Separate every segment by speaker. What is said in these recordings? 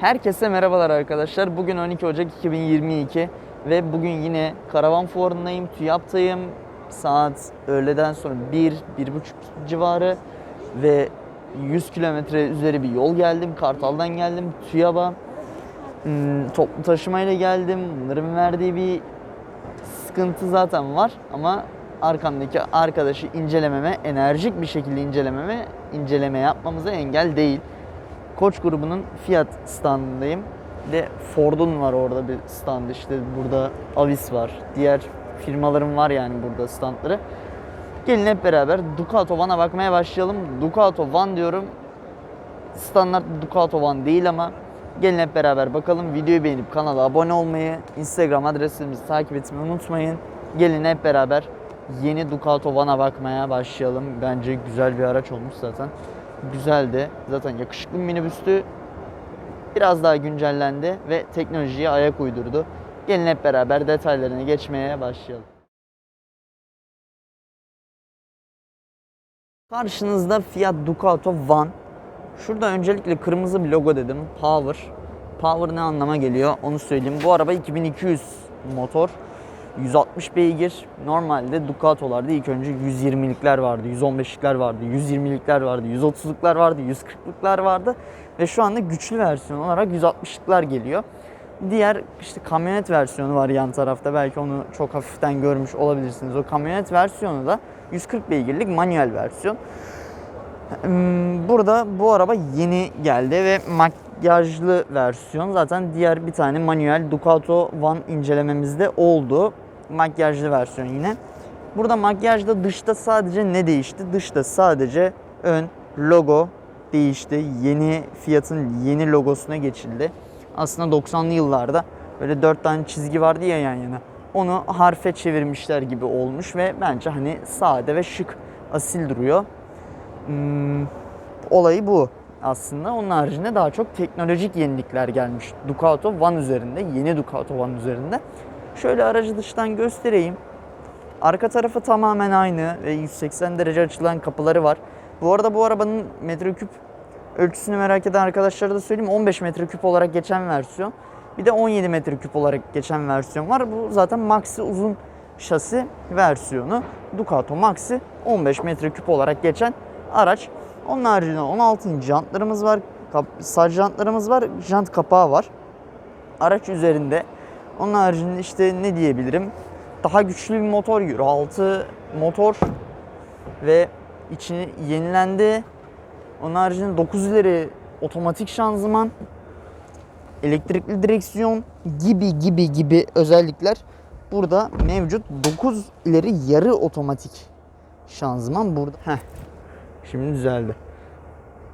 Speaker 1: Herkese merhabalar arkadaşlar. Bugün 12 Ocak 2022 ve bugün yine karavan fuarındayım. TÜYAP'tayım. Saat öğleden sonra 1 1.30 civarı ve 100 kilometre üzeri bir yol geldim. Kartal'dan geldim TÜYAP'a. Hmm, toplu taşımayla geldim. Bunların verdiği bir sıkıntı zaten var ama arkamdaki arkadaşı incelememe, enerjik bir şekilde incelememe, inceleme yapmamıza engel değil. Koç grubunun Fiat standındayım. Ve Ford'un var orada bir stand işte burada Avis var. Diğer firmaların var yani burada standları. Gelin hep beraber Ducato Van'a bakmaya başlayalım. Ducato Van diyorum. Standart Ducato Van değil ama gelin hep beraber bakalım. Videoyu beğenip kanala abone olmayı, Instagram adresimizi takip etmeyi unutmayın. Gelin hep beraber yeni Ducato Van'a bakmaya başlayalım. Bence güzel bir araç olmuş zaten. Güzel de zaten yakışıklı bir minibüstü. Biraz daha güncellendi ve teknolojiye ayak uydurdu. Gelin hep beraber detaylarını geçmeye başlayalım. Karşınızda Fiat Ducato Van. Şurada öncelikle kırmızı bir logo dedim. Power. Power ne anlama geliyor onu söyleyeyim. Bu araba 2200 motor. 160 beygir. Normalde Ducato'larda ilk önce 120'likler vardı, 115'likler vardı, 120'likler vardı, 130'luklar vardı, 140'lıklar vardı. Ve şu anda güçlü versiyon olarak 160'lıklar geliyor. Diğer işte kamyonet versiyonu var yan tarafta. Belki onu çok hafiften görmüş olabilirsiniz. O kamyonet versiyonu da 140 beygirlik manuel versiyon. Hmm, Burada bu araba yeni geldi ve makyajlı versiyon. Zaten diğer bir tane manuel Ducato Van incelememizde oldu. Makyajlı versiyon yine. Burada makyajda dışta sadece ne değişti? Dışta sadece ön logo değişti. Yeni Fiat'ın yeni logosuna geçildi. Aslında 90'lı yıllarda böyle dört tane çizgi vardı ya yan yana. Onu harfe çevirmişler gibi olmuş ve bence hani sade ve şık, asil duruyor. Hmm, olayı bu aslında. Onun haricinde daha çok teknolojik yenilikler gelmiş. Ducato Van üzerinde, yeni Ducato Van üzerinde. Şöyle aracı dıştan göstereyim. Arka tarafı tamamen aynı ve 180 derece açılan kapıları var. Bu arada bu arabanın metreküp ölçüsünü merak eden arkadaşlara da söyleyeyim. 15 metreküp olarak geçen versiyon. Bir de 17 metreküp olarak geçen versiyon var. Bu zaten maxi uzun şasi versiyonu. Ducato Maxi 15 metreküp olarak geçen araç. Onun haricinde 16 jantlarımız var. Sac jantlarımız var. Jant kapağı var. Araç üzerinde. Onun haricinde işte ne diyebilirim? Daha güçlü bir motor Euro 6 motor ve içini yenilendi. Onun haricinde 9 ileri otomatik şanzıman, elektrikli direksiyon gibi gibi gibi özellikler burada mevcut. 9 ileri yarı otomatik şanzıman burada. Heh. Şimdi düzeldi.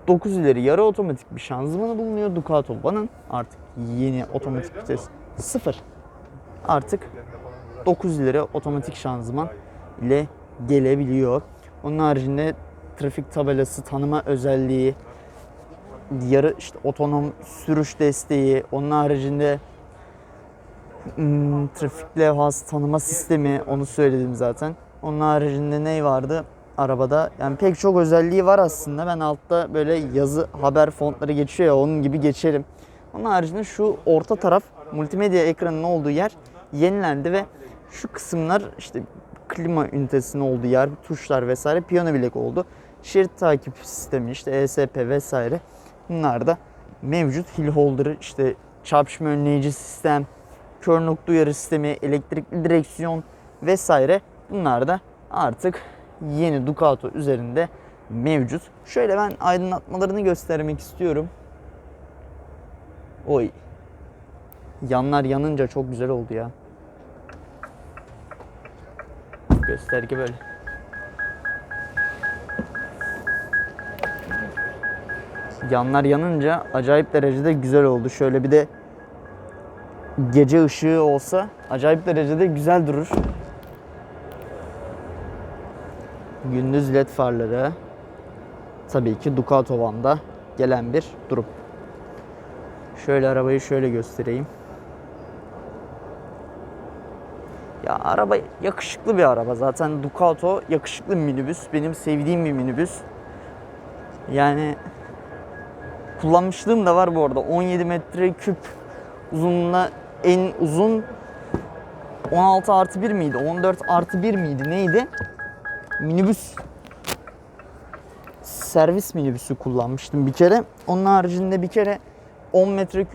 Speaker 1: 9 ileri yarı otomatik bir şanzımanı bulunuyor Ducato Van'ın. Artık yeni otomatik vites 0. Artık 9 ileri otomatik şanzıman ile gelebiliyor. Onun haricinde trafik tabelası tanıma özelliği, yarı işte otonom sürüş desteği, onun haricinde hmm, trafik levhası tanıma sistemi onu söyledim zaten. Onun haricinde ne vardı arabada? Yani pek çok özelliği var aslında. Ben altta böyle yazı haber fontları geçiyor ya onun gibi geçerim. Onun haricinde şu orta taraf multimedya ekranının olduğu yer yenilendi ve şu kısımlar işte klima ünitesinin olduğu yer, tuşlar vesaire piyano bilek oldu. Şerit takip sistemi işte ESP vesaire bunlar da mevcut. Hill holder işte çarpışma önleyici sistem, kör nokta uyarı sistemi, elektrikli direksiyon vesaire bunlar da artık yeni Ducato üzerinde mevcut. Şöyle ben aydınlatmalarını göstermek istiyorum. Oy. Yanlar yanınca çok güzel oldu ya. Gösterge böyle. Yanlar yanınca acayip derecede güzel oldu. Şöyle bir de gece ışığı olsa acayip derecede güzel durur. Gündüz led farları. Tabii ki Ducato Van'da gelen bir durum. Şöyle arabayı şöyle göstereyim. Ya araba yakışıklı bir araba. Zaten Ducato yakışıklı minibüs. Benim sevdiğim bir minibüs. Yani kullanmışlığım da var bu arada. 17 metreküp uzunluğuna en uzun 16 artı 1 miydi? 14 artı 1 miydi? Neydi? Minibüs servis minibüsü kullanmıştım bir kere. Onun haricinde bir kere 10 metre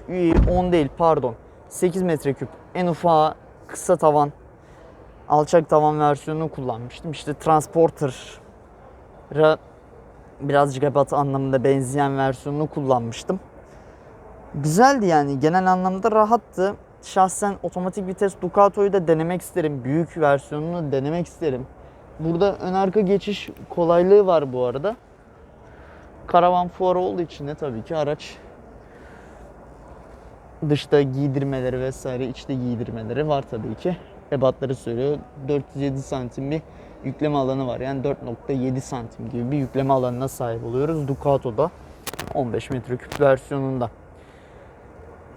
Speaker 1: 10 değil pardon 8 metreküp en ufağı kısa tavan alçak tavan versiyonunu kullanmıştım. İşte Transporter'a birazcık ebat anlamında benzeyen versiyonunu kullanmıştım. Güzeldi yani genel anlamda rahattı. Şahsen otomatik vites Ducato'yu da denemek isterim. Büyük versiyonunu denemek isterim. Burada ön arka geçiş kolaylığı var bu arada. Karavan fuarı olduğu için de tabii ki araç dışta giydirmeleri vesaire içte giydirmeleri var tabii ki. Ebatları söylüyor. 407 santim bir yükleme alanı var. Yani 4.7 santim gibi bir yükleme alanına sahip oluyoruz Ducato'da 15 metreküp versiyonunda.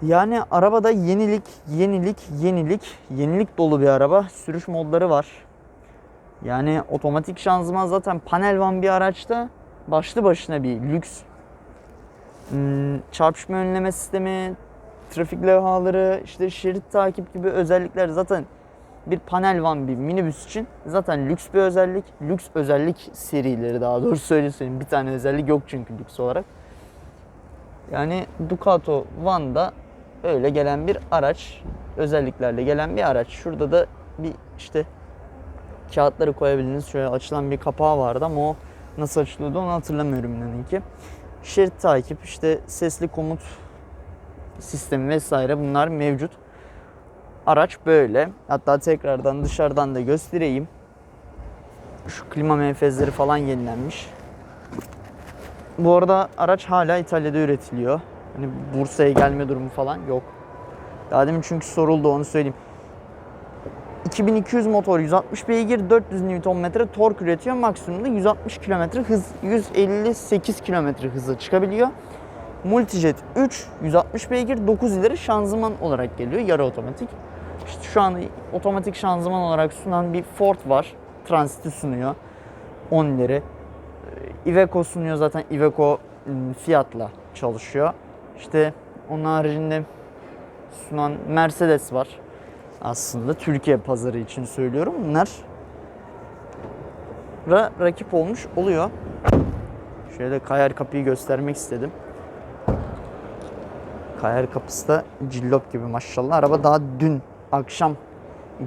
Speaker 1: Yani arabada yenilik, yenilik, yenilik, yenilik dolu bir araba. Sürüş modları var. Yani otomatik şanzıman zaten panel van bir araçta başlı başına bir lüks. Hmm, çarpışma önleme sistemi, trafik levhaları, işte şerit takip gibi özellikler zaten bir panel van bir minibüs için zaten lüks bir özellik. Lüks özellik serileri daha doğru söyleyeyim. Bir tane özellik yok çünkü lüks olarak. Yani Ducato Van'da öyle gelen bir araç. Özelliklerle gelen bir araç. Şurada da bir işte kağıtları koyabildiğiniz şöyle açılan bir kapağı vardı ama o nasıl açılıyordu onu hatırlamıyorum inanın ki. Şerit takip, işte sesli komut sistemi vesaire bunlar mevcut. Araç böyle. Hatta tekrardan dışarıdan da göstereyim. Şu klima menfezleri falan yenilenmiş. Bu arada araç hala İtalya'da üretiliyor. Hani Bursa'ya gelme durumu falan yok. Daha demin çünkü soruldu onu söyleyeyim. 2200 motor 160 beygir 400 Nm tork üretiyor. Maksimumda 160 km hız 158 km hıza çıkabiliyor. Multijet 3 160 beygir 9 ileri şanzıman olarak geliyor. Yarı otomatik. İşte şu an otomatik şanzıman olarak sunan bir Ford var. Transit'i sunuyor. 10 ileri. Iveco sunuyor zaten. Iveco ım, fiyatla çalışıyor. İşte onun haricinde sunan Mercedes var. Aslında Türkiye pazarı için söylüyorum. Bunlar ra rakip olmuş oluyor. Şöyle kayar kapıyı göstermek istedim. Kayar kapısı da cillop gibi maşallah. Araba daha dün akşam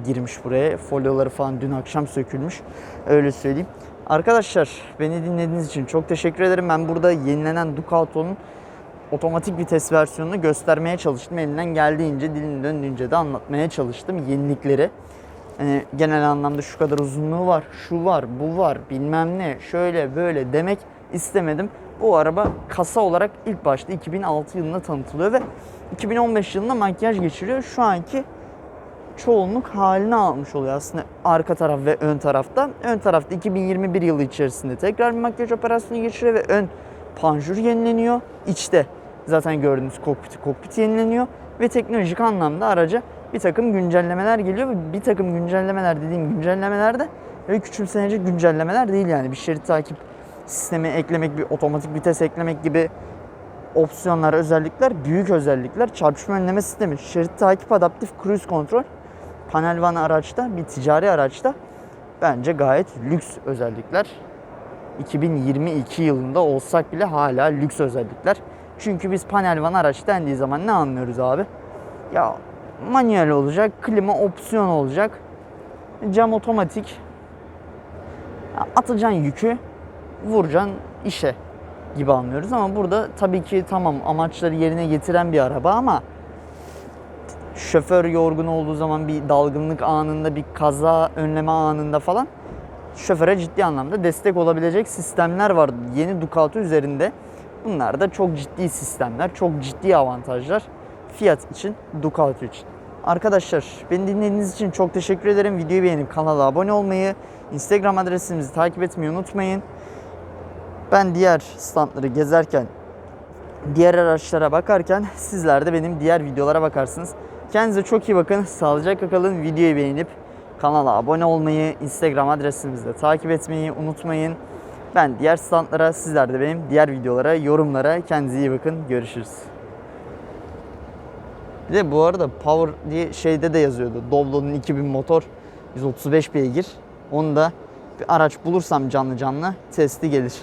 Speaker 1: girmiş buraya. Folyoları falan dün akşam sökülmüş. Öyle söyleyeyim. Arkadaşlar beni dinlediğiniz için çok teşekkür ederim. Ben burada yenilenen Ducato'nun otomatik vites versiyonunu göstermeye çalıştım. Elimden geldiğince, dilim döndüğünce de anlatmaya çalıştım yenilikleri. Hani genel anlamda şu kadar uzunluğu var, şu var, bu var, bilmem ne, şöyle böyle demek istemedim. Bu araba kasa olarak ilk başta 2006 yılında tanıtılıyor ve 2015 yılında makyaj geçiriyor. Şu anki çoğunluk halini almış oluyor aslında arka taraf ve ön tarafta. Ön tarafta 2021 yılı içerisinde tekrar bir makyaj operasyonu geçiriyor ve ön panjur yenileniyor. İçte zaten gördüğünüz kokpit kokpit yenileniyor ve teknolojik anlamda araca bir takım güncellemeler geliyor ve bir takım güncellemeler dediğim güncellemeler de öyle küçümsenecek güncellemeler değil yani bir şerit takip sistemi eklemek, bir otomatik vites eklemek gibi opsiyonlar, özellikler, büyük özellikler, çarpışma önleme sistemi, şerit takip, adaptif cruise kontrol, panel van araçta, bir ticari araçta bence gayet lüks özellikler. 2022 yılında olsak bile hala lüks özellikler. Çünkü biz panel van araç dendiği zaman ne anlıyoruz abi? Ya manuel olacak, klima opsiyon olacak, cam otomatik, atacaksın yükü, vuracaksın işe gibi anlıyoruz ama burada tabii ki tamam amaçları yerine getiren bir araba ama şoför yorgun olduğu zaman bir dalgınlık anında bir kaza önleme anında falan şoföre ciddi anlamda destek olabilecek sistemler var yeni Ducati üzerinde. Bunlar da çok ciddi sistemler, çok ciddi avantajlar Fiat için, Ducati için. Arkadaşlar beni dinlediğiniz için çok teşekkür ederim. Videoyu beğenip kanala abone olmayı, Instagram adresimizi takip etmeyi unutmayın. Ben diğer standları gezerken, diğer araçlara bakarken sizler de benim diğer videolara bakarsınız. Kendinize çok iyi bakın. Sağlıcakla kalın. Videoyu beğenip kanala abone olmayı, Instagram adresimizde takip etmeyi unutmayın. Ben diğer standlara, sizler de benim diğer videolara, yorumlara kendinize iyi bakın. Görüşürüz. Bir de bu arada Power diye şeyde de yazıyordu. Doblo'nun 2000 motor 135 beygir. Onu da bir araç bulursam canlı canlı testi gelir.